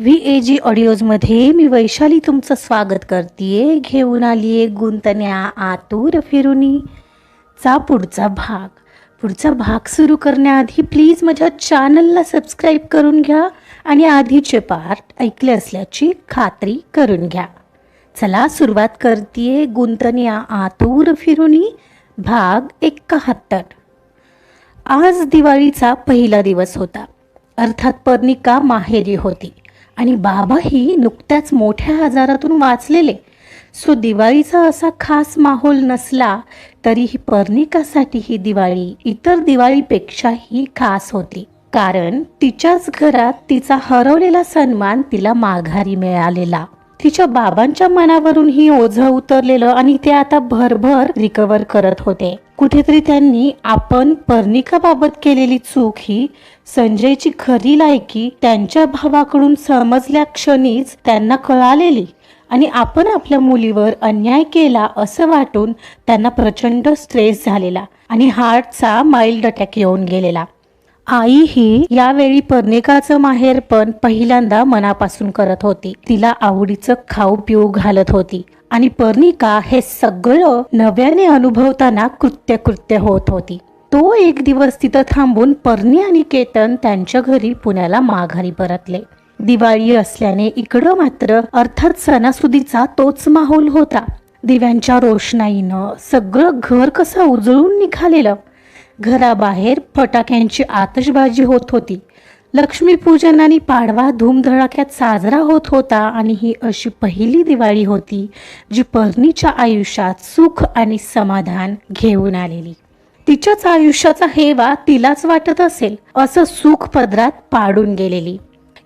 V A जी ऑडिओजमध्ये मी वैशाली तुमचं स्वागत करते घेऊन आली आहे गुंतण्या आतूर फिरुनी. चा पुढचा भाग. पुढचा भाग सुरू करण्याआधी प्लीज माझ्या चॅनलला सबस्क्राईब करून घ्या आणि आधीचे पार्ट ऐकले असल्याची खात्री करून घ्या. चला सुरुवात करते गुंतण्या आतूर फिरुनी. भाग एकाहत्तर. आज दिवाळीचा पहिला दिवस होता. अर्थात पर्णिका माहेरी होती. आणि बाबाही नुकत्याच मोठ्या आजारातून वाचलेले. सो दिवाळीचा असा खास माहोल नसला तरीही पर्णिकासाठी ही दिवाळी इतर दिवाळीपेक्षाही खास होती. कारण तिच्याच घरात तिचा हरवलेला सन्मान तिला माघारी मिळालेला. तिच्या बाबांच्या मनावरून ही ओझं उतरलेलं आणि ते आता भरभर रिकवर करत होते. कुठेतरी त्यांनी आपण पर्णिकाबाबत केलेली चूक ही संजयची खरी लायकी त्यांच्या भावाकडून समजल्या क्षणीच त्यांना कळालेली आणि आपण आपल्या मुलीवर अन्याय केला असं वाटून त्यांना प्रचंड स्ट्रेस झालेला आणि हार्टचा माइल्ड अटॅक येऊन गेलेला. आई ही यावेळी पर्णिकाचं माहेर पण पहिल्यांदा मनापासून करत होती. तिला आवडीचं खाऊ पिऊ घालत होती. आणि पर्णिका हे सगळं नव्याने अनुभवताना कृत्य कृत्य होत होती. तो एक दिवस तिथं थांबून पर्णी आणि केतन त्यांच्या घरी पुण्याला माघारी परतले. दिवाळी असल्याने इकडं मात्र अर्थात सणासुदीचा तोच माहोल होता. दिव्यांच्या रोषणाईनं सगळं घर कसं उजळून निघालेलं घराबाहेर फटाक्यांची आतषबाजी होत होती. लक्ष्मीपूजन आणि पाडवा धूमधडाक्यात साजरा होत होता आणि ही अशी पहिली दिवाळी होती जी पर्णीच्या आयुष्यात सुख आणि समाधान घेऊन आलेली. तिच्याच आयुष्याचा हेवा तिलाच वाटत असेल असं सुख पदरात पाडून गेलेली.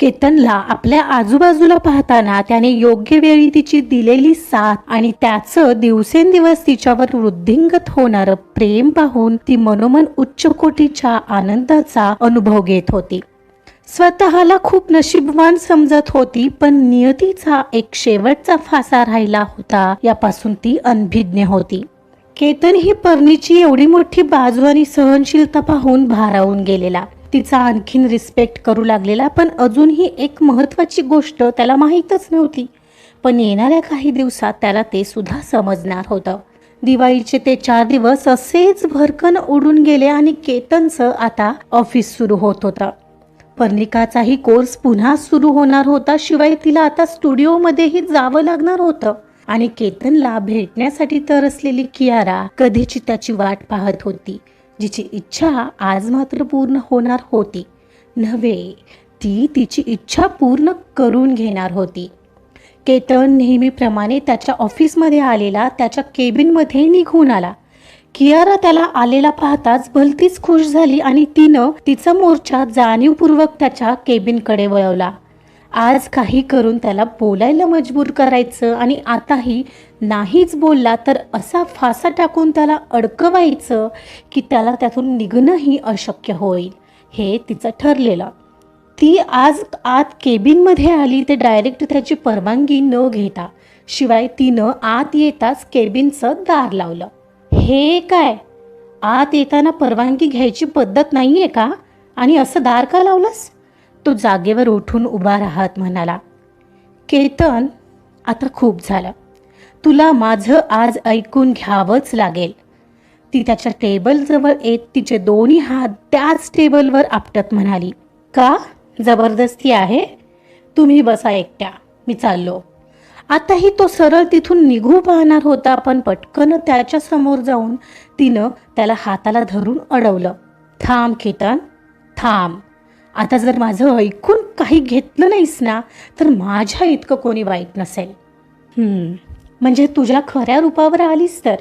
केतनला आपल्या आजूबाजूला पाहताना त्याने योग्य वेळी तिची दिलेली साथ आणि त्याचं दिवसेंदिवस तिच्यावर वृद्धिंगत होणारं प्रेम पाहून ती मनोमन उच्च कोटीच्या आनंदाचा अनुभव घेत होती. स्वतःला खूप नशीबवान समजत होती पण नियतीचा एक शेवटचा फासा राहिला होता यापासून ती अनभिज्ञ होती. केतन ही पर्णीची एवढी मोठी बाजू आणि सहनशीलता पाहून भारावून गेलेला. तिचा आणखीन रिस्पेक्ट करू लागलेला पण अजूनही एक महत्त्वाची गोष्ट त्याला माहीतच नव्हती. पण येणाऱ्या काही दिवसात त्याला ते सुद्धा समजणार होतं. दिवाळीचे ते चार दिवस असेच भरकन उडून गेले आणि केतनचं आता ऑफिस सुरू होत होतं. पर्णिकाचाही कोर्स पुन्हा सुरू होणार होता शिवाय तिला आता स्टुडिओमध्येही जावं लागणार होतं. आणि केतनला भेटण्यासाठी तर असलेली कियारा कधीची त्याची वाट पाहत होती. जिची इच्छा आज मात्र पूर्ण होणार होती. नव्हे ती तिची इच्छा पूर्ण करून घेणार होती. केतन नेहमीप्रमाणे त्याच्या ऑफिसमध्ये आलेला त्याच्या केबिनमध्ये निघून आला. कियारा त्याला आलेला पाहताच भलतीच खुश झाली आणि तिनं तिचा मोर्चा जाणीवपूर्वक त्याच्या केबिनकडे वळवला. आज काही करून त्याला बोलायला मजबूर करायचं आणि आताही नाहीच बोलला तर असा फासा टाकून त्याला अडकवायचं की त्याला त्यातून निघणंही अशक्य होईल हे तिचं ठरलेलं. ती आज आत केबिनमध्ये आली ते डायरेक्ट त्याची परवानगी न घेता. शिवाय तिनं आत येताच केबिनचं दार लावलं. हे काय? आत येताना परवानगी घ्यायची पद्धत नाही आहे का? आणि असं दार का लावलंस? तो जागेवर उठून उभा राहत म्हणाला केतन आता खूप झालं. तुला माझं आज ऐकून घ्यावंच लागेल. ती त्याच्या टेबलजवळ येत तिचे दोन्ही हात त्याच टेबलवर आपटत म्हणाली का? जबरदस्ती आहे? तुम्ही बसा एकट्या. मी चाललो. आताही तो सरळ तिथून निघू पाहणार होता पण पटकन त्याच्यासमोर जाऊन तिनं त्याला हाताला धरून अडवलं. थांब केतन थांब. आता जर माझं ऐकून काही घेतलं नाहीस ना तर माझ्या इतकं कोणी वाईट नसेल. हम्म, म्हणजे तुझ्या खऱ्या रूपावर आलीस तर?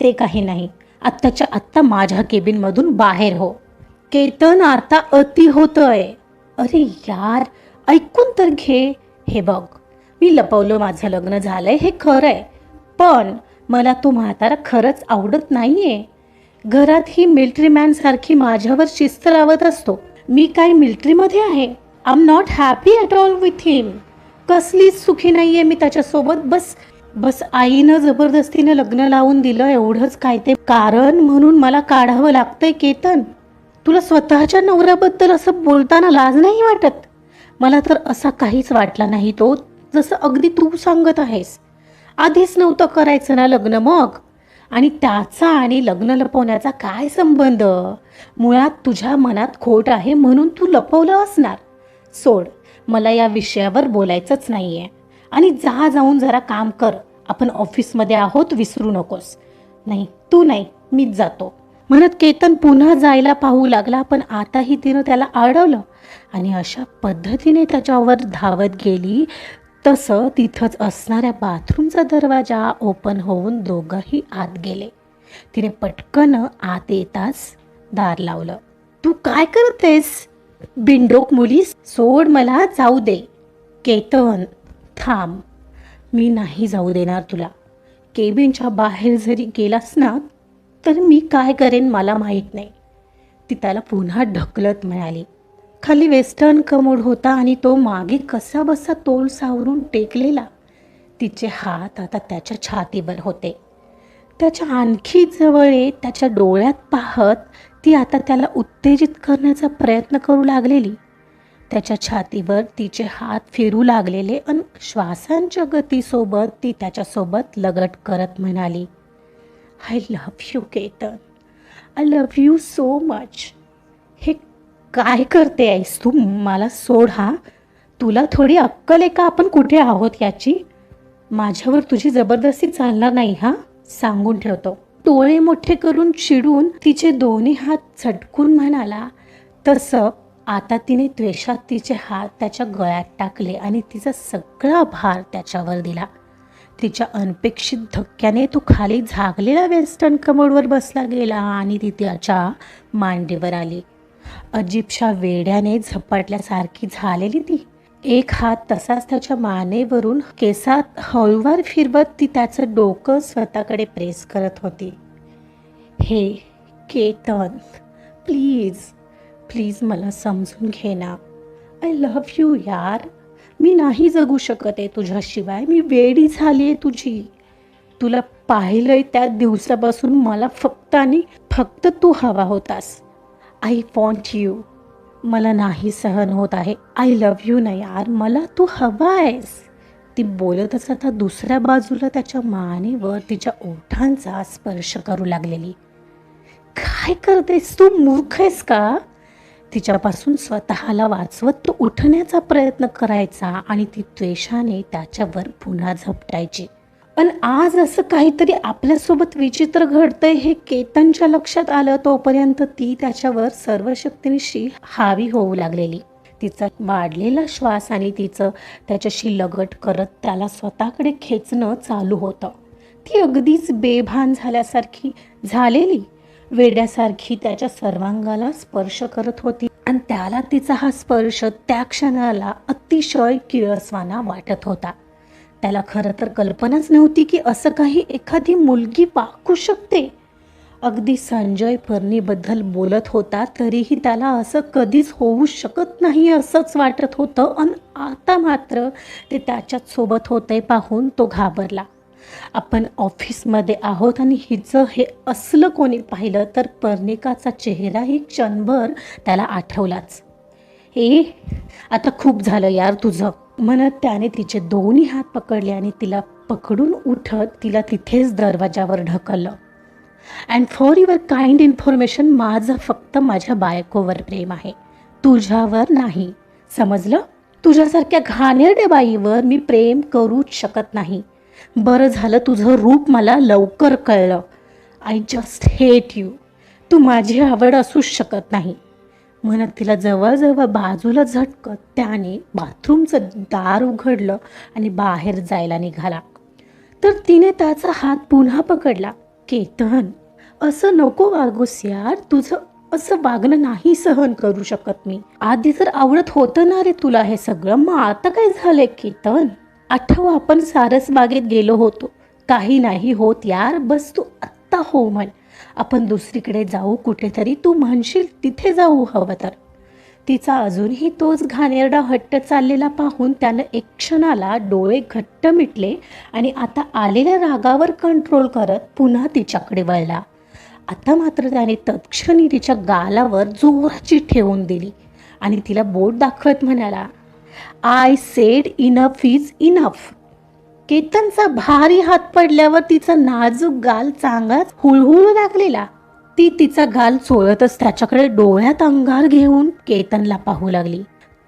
ते काही नाही. आत्ताच्या आत्ता माझ्या केबिनमधून बाहेर हो. केतन आता अति होतंय. अरे यार ऐकून तर घे. हे बघ मी लपवलं माझं लग्न झालंय हे खरं आहे पण मला तो म्हातारा खरंच आवडत नाहीये. घरात ही मिल्ट्री मॅनसारखी माझ्यावर शिस्त लावत असतो. मी काय मिल्ट्रीमध्ये आहे? I am not happy at all with him कसलीच सुखी नाही आहे मी त्याच्यासोबत. बस बस आईनं जबरदस्तीनं लग्न लावून दिलं एवढंच काय ते? कारण म्हणून मला काढावं लागतंय केतन. तुला स्वतःच्या नवऱ्याबद्दल असं बोलताना लाज नाही वाटत? मला तर असा काहीच वाटला नाही तो जसं अगदी तू सांगत आहेस. आधीच नव्हतं करायचं ना लग्न मग. आणि त्याचा आणि लग्न लपवण्याचा काय संबंध? मुळात तुझ्या मनात खोट आहे म्हणून तू लपवलं असणार. सोड मला या विषयावर बोलायचंच नाही आहे आणि जा जाऊन जरा काम कर. आपण ऑफिसमध्ये आहोत विसरू नकोस. नाही तू नाही मीच जातो. म्हणत केतन पुन्हा जायला पाहू लागला पण आताही तिनं त्याला अडवलं आणि अशा पद्धतीने त्याच्यावर धावत गेली तसं तिथंच असणाऱ्या बाथरूमचा दरवाजा ओपन होऊन दोघंही आत गेले. तिने पटकन आत येताच दार लावलं. तू काय करतेस? बिंडोक मुली सोड मला जाऊ दे. केतन थांब. मी नाही जाऊ देणार तुला. केबिनच्या बाहेर जरी गेलास ना तर मी काय करेन मला माहीत नाही. ती त्याला पुन्हा ढकलत म्हणाली. खाली वेस्टर्न कमोड होता आणि तो मागे कसा बसा तोल सावरून टेकलेला. तिचे हात आता त्याच्या छातीवर होते. त्याच्या आणखी जवळ येत त्याच्या डोळ्यात पाहत ती आता त्याला उत्तेजित करण्याचा प्रयत्न करू लागलेली. त्याच्या छातीवर तिचे हात फिरू लागलेले अन श्वासांच्या गतीसोबत ती त्याच्यासोबत लगट करत म्हणाली I love you Ketan. I love you so much हे काय करते आहेस तू? मला सोड हा. तुला थोडी अक्कल आहे का आपण कुठे आहोत याची? माझ्यावर तुझी जबरदस्ती चालणार नाही हा? सांगून ठेवतो. डोळे मोठे करून चिडून तिचे दोन्ही हात झटकून म्हणाला तसं आता तिने द्वेषात तिचे हात त्याच्या गळ्यात टाकले आणि तिचा सगळा भार त्याच्यावर दिला. तिच्या अनपेक्षित धक्क्याने तो खाली झागलेला वेस्टर्न कमोडवर बसला गेला आणि ती त्याच्या मांडीवर आली. अजीबशा वेड्याने झपाटल्यासारखी झालेली ती. एक हात तसाच त्याच्या मानेवरून केसात हळूवार फिरवत ती त्याचं डोकं स्वतःकडे प्रेस करत होती. हे केतन प्लीज प्लीज मला समजून घे ना. आय लव्ह यू यार. मी नाही जगू शकत आहे तुझ्याशिवाय. मी वेडी झाली आहे तुझी. तुला पाहिलंय त्या दिवसापासून मला फक्त आणि फक्त तू हवा होतास. आय वॉन्ट यू मला नाही सहन होत आहे. आय लव्ह यू ना यार. मला तू हवा आहेस. ती बोलतच आता दुसऱ्या बाजूला त्याच्या मानेवर तिच्या ओठांचा स्पर्श करू लागलेली. काय करतेस? तू मूर्ख आहेस का? तिच्यापासून स्वतःला वाचवत तो उठण्याचा प्रयत्न करायचा आणि ती द्वेषाने त्याच्यावर पुन्हा झपटायची. पण आज असं काहीतरी आपल्यासोबत विचित्र घडतंय हे केतनच्या लक्षात आलं तोपर्यंत ती त्याच्यावर सर्व शक्तींशी हावी होऊ लागलेली. तिचा वाढलेला श्वास आणि तिचं त्याच्याशी लगट करत त्याला स्वतःकडे खेचणं चालू होतं. ती अगदीच बेभान झाल्यासारखी झालेली. वेड्यासारखी त्याच्या सर्वांगाला स्पर्श करत होती. आणि त्याला तिचा हा स्पर्श त्या क्षणाला अतिशय किळसवाना वाटत होता. त्याला खरं तर कल्पनाच नव्हती की असं काही एखादी मुलगी पाकू शकते. अगदी संजय फर्नीबद्दल बोलत होता तरीही त्याला असं कधीच होऊ शकत नाही असंच वाटत होतं. आणि आता मात्र ते त्याच्याच सोबत होते पाहून तो घाबरला. आपण ऑफिसमध्ये आहोत आणि हिचं हे असलं कोणी पाहिलं तर पर्णिकाचा चेहराही क्षणभर त्याला आठवलाच. ए आता खूप झालं यार तुझं. म्हणत त्याने तिचे दोन्ही हात पकडले आणि तिला पकडून उठत तिला तिथेच दरवाजावर ढकललं. And for your kind information माझं फक्त माझ्या बायकोवर प्रेम आहे. तुझ्यावर नाही. समजलं? तुझ्यासारख्या घाणेरड्या बाईवर मी प्रेम करूच शकत नाही. बरं झालं तुझं रूप मला लवकर कळलं. आय जस्ट हेट यू तू माझी आवड असूच शकत नाही. म्हणत तिला जवळजवळ बाजूला झटकत त्याने बाथरूमचं दार उघडलं आणि बाहेर जायला निघाला. तर तिने त्याचा हात पुन्हा पकडला. केतन असं नको वागूस यार. तुझं असं वागणं नाही सहन करू शकत मी. आधी जर आवडत होतं ना रे तुला हे सगळं. मग आता काय झालंय केतन? आठव आपण सारस बागेत गेलो होतो. काही नाही होत यार बस तू आत्ता हो म्हण. आपण दुसरीकडे जाऊ कुठेतरी तू म्हणशील तिथे जाऊ हवं तर. तिचा अजूनही तोच घाणेरडा हट्ट चाललेला पाहून त्यानं एक क्षणाला डोळे घट्ट मिटले आणि आता आलेल्या रागावर कंट्रोल करत पुन्हा तिच्याकडे वळला. आता मात्र त्याने तत्क्षणी तिच्या गालावर जोराची ठेवून दिली आणि तिला बोट दाखवत म्हणाला I said enough is enough केतनचा भारी हात पडल्यावर तिचा नाजूक गाल चांगलाच हुळहुळू लागलेला. ती तिचा गाल चोळतच त्याच्याकडे डोळ्यात अंगार घेऊन केतनला पाहू लागली.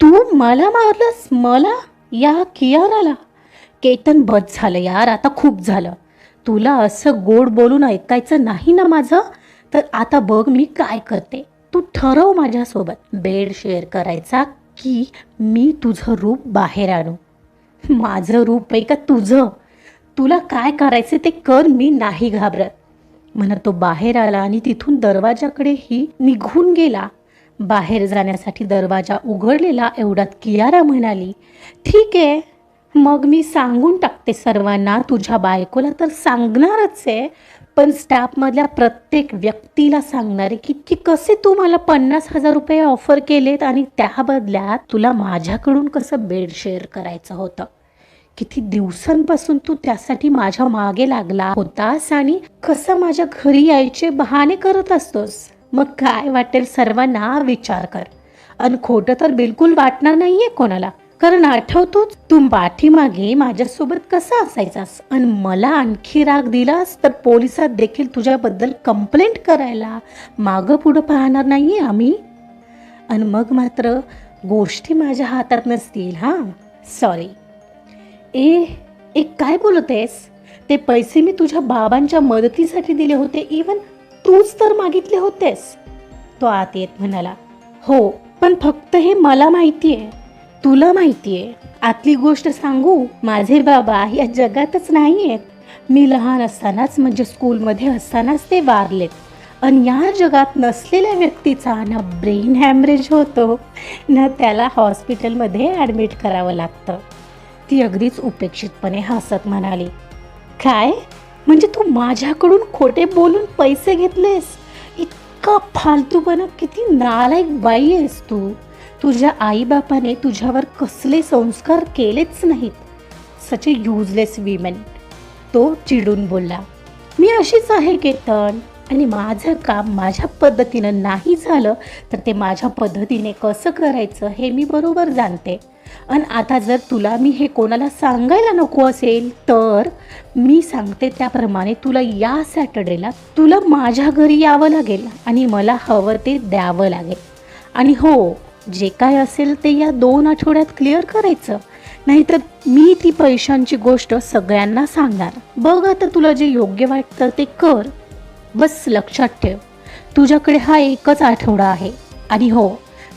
तू मला मारलंस मला? या कियाराला केतन बस झालं यार आता खूप झालं. तुला असं गोड बोलून ऐकायचं नाही ना माझं? तर आता बघ मी काय करते. तू ठरव माझ्यासोबत. बेड शेअर करायचा की मी तुझं रूप बाहेर आणू. माझं रूप आहे का तुझं? तुला काय करायचं ते कर मी नाही घाबरत. म्हणत तो बाहेर आला आणि तिथून दरवाजाकडेही निघून गेला. बाहेर जाण्यासाठी दरवाजा उघडलेला एवढ्यात कियारा म्हणाली ठीक आहे मग मी सांगून टाकते सर्वांना. तुझ्या बायकोला तर सांगणारच आहे. पण स्टाफमधल्या प्रत्येक व्यक्तीला सांगणार आहे की की कसे तू मला पन्नास हजार रुपये ऑफर केलेत आणि त्या बदल्यात तुला माझ्याकडून कसं बेड शेअर करायचं होतं? किती दिवसांपासून तू त्यासाठी माझ्या मागे लागला होतास आणि कसं माझ्या घरी यायचे बहाणे करत असतोस? मग काय वाटेल सर्वांना विचार कर. आणि खोटं तर बिलकुल वाटणार नाहीये कोणाला. कारण आठवतोच तू पाठीमागे माझ्यासोबत कसा असायचास? आणि मला आणखी राग दिलास तर पोलिसात देखील तुझ्याबद्दल कंप्लेंट करायला मागं पुढं पाहणार नाही आम्ही? आणि मग मात्र गोष्टी माझ्या हातात नसतील हां? सॉरी ए एक काय बोलत आहेस ते पैसे मी तुझ्या बाबांच्या मदतीसाठी दिले होते. इवन तूच तर मागितले होतेस. तो आत येत म्हणाला हो पण फक्त हे मला माहिती आहे तुला माहिती आहे आतली गोष्ट सांगू माझे बाबा या जगातच नाही आहेत मी लहान असतानाच म्हणजे स्कूलमध्ये असतानाच ते वारलेत. आणि या जगात नसलेल्या व्यक्तीचा ना ब्रेन हॅमरेज होतो ना त्याला हॉस्पिटलमध्ये ॲडमिट करावं लागतं. ती अगदीच उपेक्षितपणे हसत म्हणाली काय? म्हणजे तू माझ्याकडून खोटे बोलून पैसे घेतलेस? इतका फालतूपणा किती नालायक बाई आहेस तू. तुझ्या आईबापाने तुझ्यावर कसले संस्कार केलेच नाहीत. सच ए युजलेस विमेन तो चिडून बोलला मी अशीच आहे केतन. आणि माझं काम माझ्या पद्धतीनं नाही झालं तर ते माझ्या पद्धतीने कसं करायचं हे मी बरोबर जाणते. आणि आता जर तुला मी हे कोणाला सांगायला नको असेल तर मी सांगते त्याप्रमाणे तुला या सॅटर्डेला तुला माझ्या घरी यावं लागेल आणि मला हवं ते द्यावं लागेल. आणि हो जे काय असेल ते या दोन आठवड्यात क्लिअर करायचं. नाहीतर मी ती पैशांची गोष्ट सगळ्यांना सांगणार. बघ आता तुला जे योग्य वाटतं ते कर. बस लक्षात ठेव. तुझ्याकडे हा एकच आठवडा आहे. आणि हो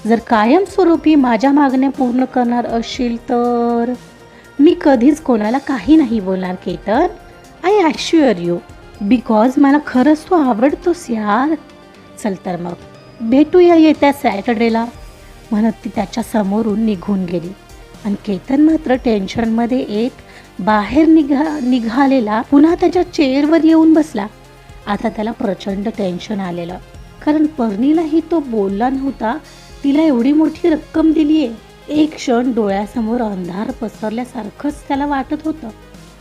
जर कायमस्वरूपी माझ्या मागण्या पूर्ण करणार असशील तर? मी कधीच कोणाला काही नाही बोलणार Ketan I assure you because मला खरंच तू आवडतोस यार. चल तर मग भेटूया येत्या सॅटर्डेला. म्हणत ती त्याच्या समोरून निघून गेली. आणि केतन मात्र टेन्शनमध्ये येत बाहेर निघा निघालेला पुन्हा त्याच्या चेअरवर येऊन बसला. आता त्याला प्रचंड टेन्शन आलेलं. कारण पर्णीलाही तो बोलला नव्हता तिला एवढी मोठी रक्कम दिली आहे एक क्षण डोळ्यासमोर अंधार पसरल्यासारखंच त्याला वाटत होतं.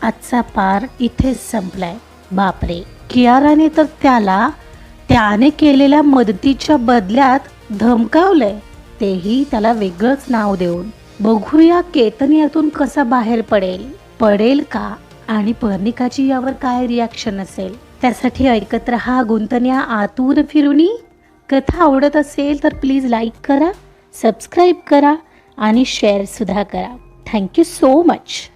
आजचा पार इथेच संपलाय. बापरे! कियाराने तर त्याला त्याने केलेल्या मदतीच्या बदल्यात धमकावलंय. तेही त्याला वेगळंच नाव देऊन. बघूया केतन यातून कसा बाहेर पडेल. पडेल का? आणि पर्णिकाची यावर काय रिॲक्शन असेल? त्यासाठी ऐकत रहा गुंतन्या आतून फिरुनी. कथा आवडत असेल तर प्लीज लाईक करा सबस्क्राईब करा आणि शेअरसुद्धा करा. Thank you so much